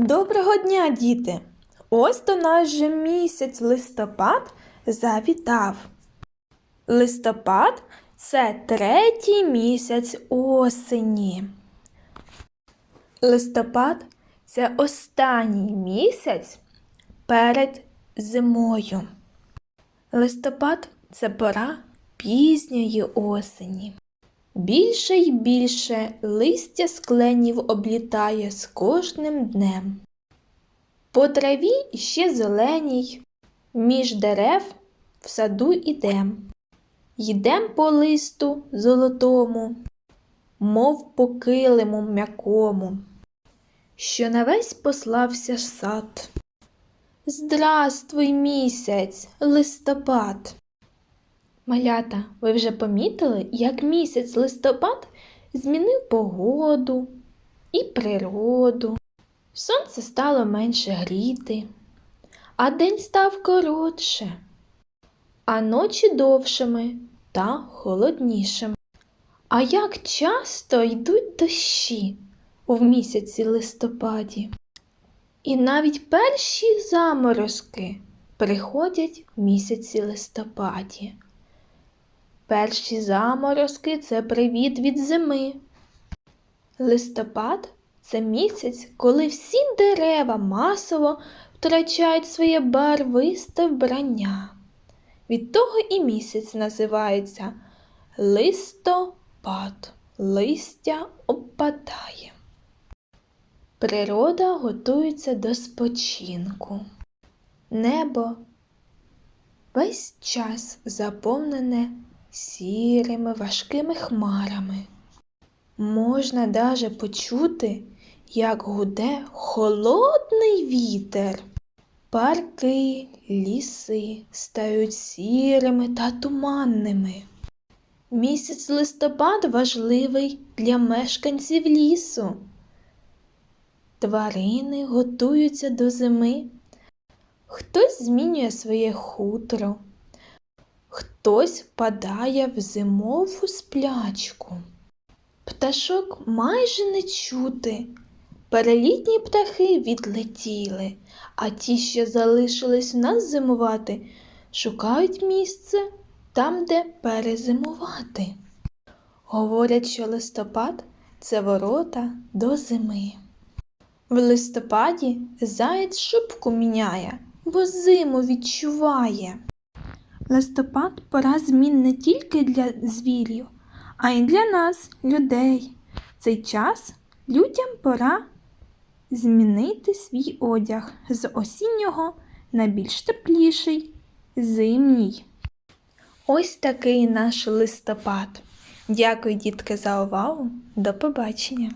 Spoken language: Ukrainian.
Доброго дня, діти! Ось до нас же місяць листопад завітав. Листопад це третій місяць осені. Листопад це останній місяць перед зимою. Листопад це пора пізньої осені. Більше й більше листя з кленів облітає з кожним днем. По траві ще зеленій, між дерев в саду ідем. Йдем по листу золотому, мов по килиму м'якому, що на весь послався сад. Здравствуй, місяць, листопад! Малята, ви вже помітили, як місяць листопад змінив погоду і природу. Сонце стало менше гріти, а день став коротше, а ночі довшими та холоднішими. А як часто йдуть дощі у місяці листопаді? І навіть перші заморозки приходять в місяці листопаді. Перші заморозки це привіт від зими. Листопад це місяць, коли всі дерева масово втрачають своє барвисте вбрання. Від того і місяць називається листопад. Листя опадає. Природа готується до спочинку. Небо весь час заповнене сірими важкими хмарами. Можна даже почути, як гуде холодний вітер. Парки, ліси стають сірими та туманними. Місяць листопад важливий для мешканців лісу. Тварини готуються до зими. Хтось змінює своє хутро, хтось впадає в зимову сплячку. Пташок майже не чути. Перелітні птахи відлетіли, а ті, що залишились в нас зимувати, шукають місце там, де перезимувати. Говорять, що листопад це ворота до зими. В листопаді заєць шубку міняє, бо зиму відчуває. Листопад пора змін не тільки для звірів, а й для нас, людей. Цей час людям пора змінити свій одяг з осіннього на більш тепліший, зимній. Ось такий наш листопад. Дякую, дітки, за увагу. До побачення!